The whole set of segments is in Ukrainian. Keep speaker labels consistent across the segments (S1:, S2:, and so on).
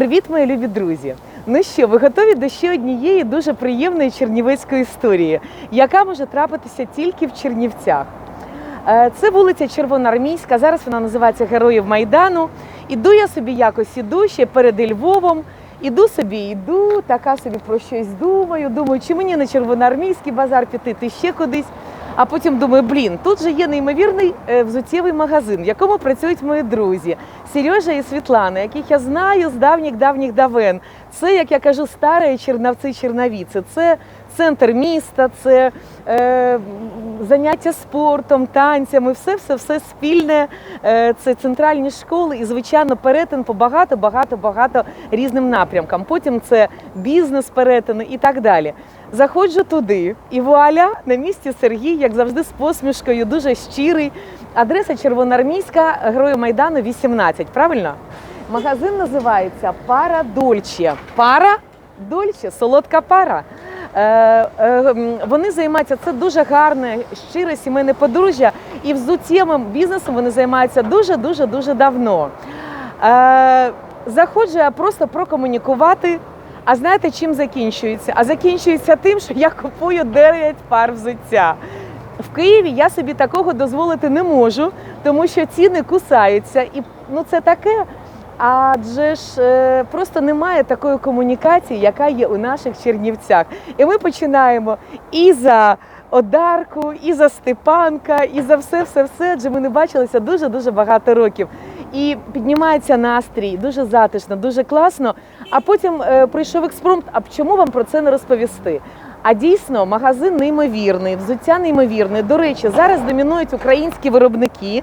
S1: Привіт, мої любі друзі! Ну що, ви готові до ще однієї дуже приємної чернівецької історії, яка може трапитися тільки в Чернівцях. Е, Це вулиця Червоноармійська, зараз вона називається Героїв Майдану. Іду я собі якось іду ще перед Львовом. Іду собі, іду, така собі про щось думаю. Думаю, чи мені на червоноармійський базар піти, ти ще кудись. А потім думаю, блін, тут же є неймовірний е, взуттєвий магазин, в якому працюють мої друзі Сережа і Світлана, яких я знаю з давніх давніх давен. Це, як я кажу, старі чернавці чернавіці. Це центр міста, це е, заняття спортом, танцями, все, все, все спільне. Е, це центральні школи і, звичайно, перетин по багато, багато, багато різним напрямкам. Потім це бізнес перетини і так далі. Заходжу туди, і вуаля на місці Сергій, як завжди, з посмішкою, дуже щирий. Адреса Червоноармійська, Герої Майдану, 18, правильно? Магазин називається Пара Дольче. Пара Дольче, солодка пара. Е, е, вони займаються це дуже гарне, щире сімейне подружжя, і взуттєвим бізнесом вони займаються дуже дуже дуже давно. Е, заходжу я просто прокомунікувати. А знаєте, чим закінчується? А закінчується тим, що я купую 9 пар взуття. В Києві я собі такого дозволити не можу, тому що ціни кусаються. І ну це таке. Адже ж е, просто немає такої комунікації, яка є у наших Чернівцях. І ми починаємо і за Одарку, і за Степанка, і за все, все, все. Адже ми не бачилися дуже дуже багато років. І піднімається настрій, дуже затишно, дуже класно. А потім е, прийшов експромт. А чому вам про це не розповісти? А дійсно, магазин неймовірний, взуття неймовірне. До речі, зараз домінують українські виробники.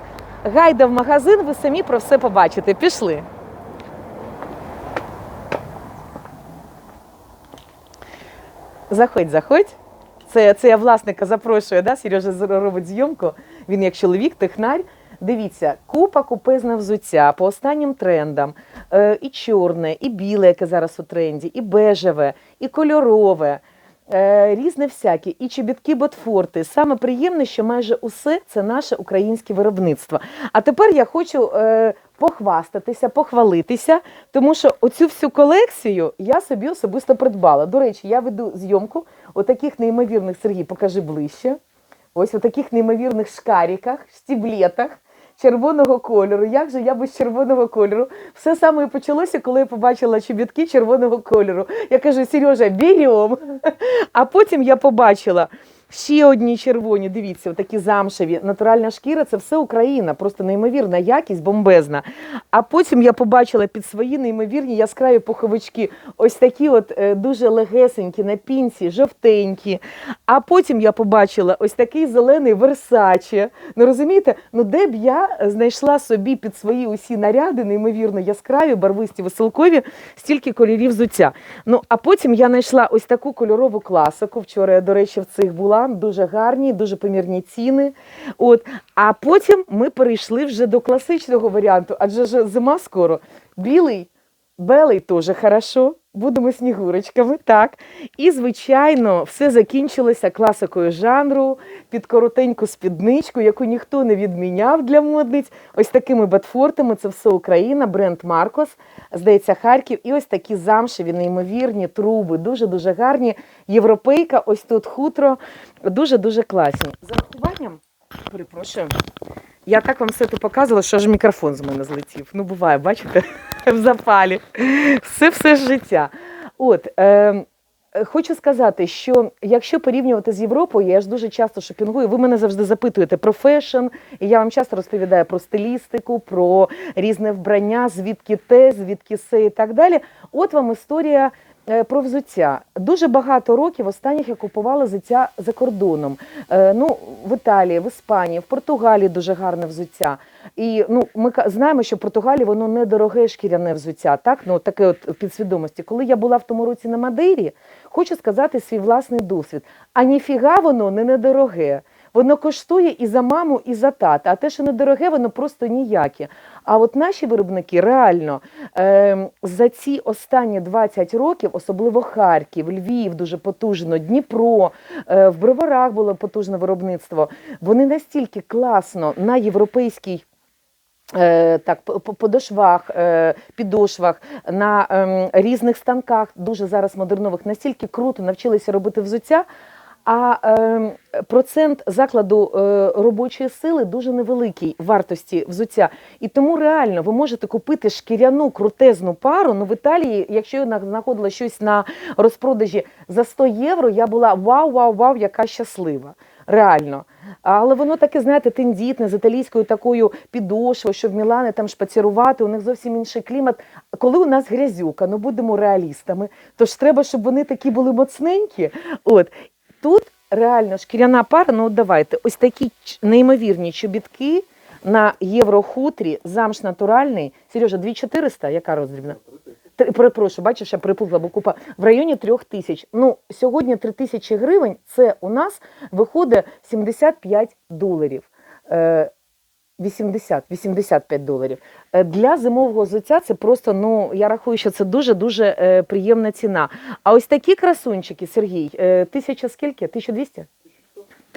S1: Гайда в магазин, ви самі про все побачите. Пішли. Заходь, заходь. Це, це я власника запрошую, да? Сережа робить зйомку. Він як чоловік, технарь. Дивіться, купа купезне взуття по останнім трендам. Е, і чорне, і біле, яке зараз у тренді, і бежеве, і кольорове. Е, різне всяке, і чобітки ботфорти. Саме приємне, що майже усе це наше українське виробництво. А тепер я хочу е, похвастатися, похвалитися, тому що оцю всю колекцію я собі особисто придбала. До речі, я веду зйомку отаких неймовірних Сергій, покажи ближче. Ось у таких неймовірних шкаріках, стіблетах червоного кольору. Як же я без червоного кольору? Все саме і почалося, коли я побачила чобітки червоного кольору. Я кажу, Сережа, берем. А потім я побачила. Ще одні червоні, дивіться, такі замшеві. Натуральна шкіра це все Україна, просто неймовірна якість, бомбезна. А потім я побачила під свої неймовірні яскраві пуховички, ось такі от е, дуже легесенькі на пінці, жовтенькі. А потім я побачила ось такий зелений Версаче. Ну розумієте, ну де б я знайшла собі під свої усі наряди, неймовірно яскраві, барвисті, веселкові, стільки кольорів взуття. Ну а потім я знайшла ось таку кольорову класику. Вчора я, до речі, в цих була дуже гарні, дуже помірні ціни. От а потім ми перейшли вже до класичного варіанту, адже ж зима скоро. Білий, белий теж хорошо. Будемо снігурочками, так. І, звичайно, все закінчилося класикою жанру під коротеньку спідничку, яку ніхто не відміняв для модниць. Ось такими батфортами це все Україна, бренд Маркос, здається, Харків. І ось такі замшеві, неймовірні труби, дуже-дуже гарні. Європейка, ось тут хутро, дуже-дуже класні. З урахуванням, перепрошую. Я так вам все тут показувала, що аж мікрофон з мене злетів. Ну, буває, бачите, в запалі. Все все життя. От, е, хочу сказати, що якщо порівнювати з Європою, я ж дуже часто шопінгую, ви мене завжди запитуєте про фешн, і я вам часто розповідаю про стилістику, про різне вбрання, звідки те, звідки се і так далі. От вам історія про взуття. Дуже багато років останніх я купувала взуття за кордоном. Е, Ну, в Італії, в Іспанії, в Португалії дуже гарне взуття. І ну, ми знаємо, що в Португалії воно недороге шкіряне взуття, так? Ну, таке от підсвідомості. Коли я була в тому році на Мадейрі, хочу сказати свій власний досвід. А ніфіга воно не недороге. Воно коштує і за маму, і за тата. А те, що недороге, воно просто ніяке. А от наші виробники реально е, за ці останні 20 років, особливо Харків, Львів, дуже потужно, Дніпро, е, в Броварах було потужне виробництво. Вони настільки класно на європейський Е, Так, по- по подошвах, е, підошвах, на ем, різних станках, дуже зараз модернових, настільки круто навчилися робити взуття. А ем, процент закладу е, робочої сили дуже невеликий вартості взуття. І тому реально ви можете купити шкіряну крутезну пару. Ну в Італії, якщо я знаходила щось на розпродажі за 100 євро, я була вау, вау, вау, яка щаслива. Реально. Але воно таке, знаєте, тендітне, з італійською такою підошвою, що в Мілани там шпацірувати, у них зовсім інший клімат. Коли у нас грязюка, ну будемо реалістами, то ж треба, щоб вони такі були моцненькі. От. Тут реально шкіряна пара, ну давайте, ось такі неймовірні чобітки на єврохутрі, замш натуральний. Сережа, 2400, яка роздрібна? Три- Перепрошую, бачиш, я переплутала, бо купа в районі трьох тисяч. Ну, сьогодні 3 тисячі гривень це у нас виходить 75 доларів. Е, 80, 85 доларів. Е, Для зимового взуття це просто, ну, я рахую, що це дуже-дуже е, приємна ціна. А ось такі красунчики, Сергій, е, тисяча скільки? 1200?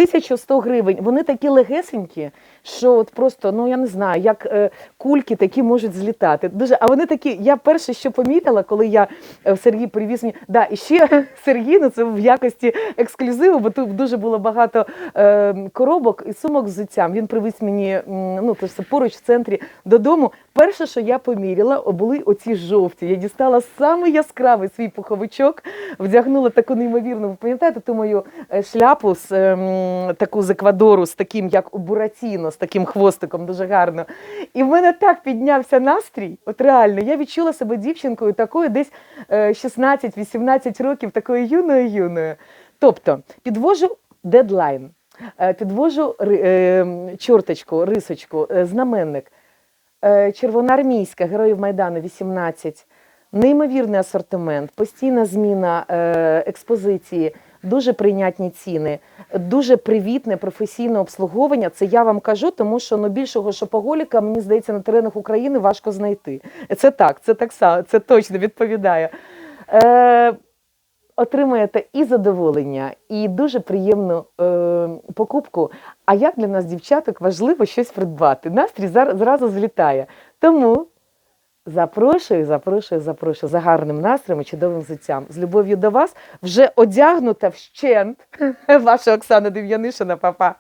S1: 1100 гривень. Вони такі легесенькі, що от просто, ну я не знаю, як е, кульки такі можуть злітати. Дуже, а вони такі, я перше, що помітила, коли я е, Сергій привіз мені. Да, і ще Сергій, ну це в якості ексклюзиву, бо тут дуже було багато е, коробок і сумок з взуттям. Він привіз мені, ну це все поруч в центрі додому. Перше, що я поміряла, були оці жовті. Я дістала самий яскравий свій пуховичок, вдягнула таку неймовірну. Ви пам'ятаєте ту мою е, шляпу з ем, таку з Еквадору, з таким, як у Буратіно, з таким хвостиком, дуже гарно. І в мене так піднявся настрій. От реально, я відчула себе дівчинкою такою, десь е, 16-18 років, такою юною юною. Тобто, підвожу дедлайн, е, підвожу е, чорточку, рисочку, е, знаменник. Е, Червоноармійська, Героїв Майдану 18. Неймовірний асортимент, постійна зміна е, експозиції, дуже прийнятні ціни, дуже привітне професійне обслуговування. Це я вам кажу, тому що ну, більшого шопоголіка, мені здається, на теренах України важко знайти. Це так, це так само, це точно відповідає. Е, отримаєте і задоволення, і дуже приємну е, покупку. А як для нас, дівчаток, важливо щось придбати. Настрій зар- зразу злітає. Тому запрошую, запрошую, запрошую за гарним настроєм і чудовим життям. З любов'ю до вас вже одягнута вщент ваша Оксана Дем'янишина, папа.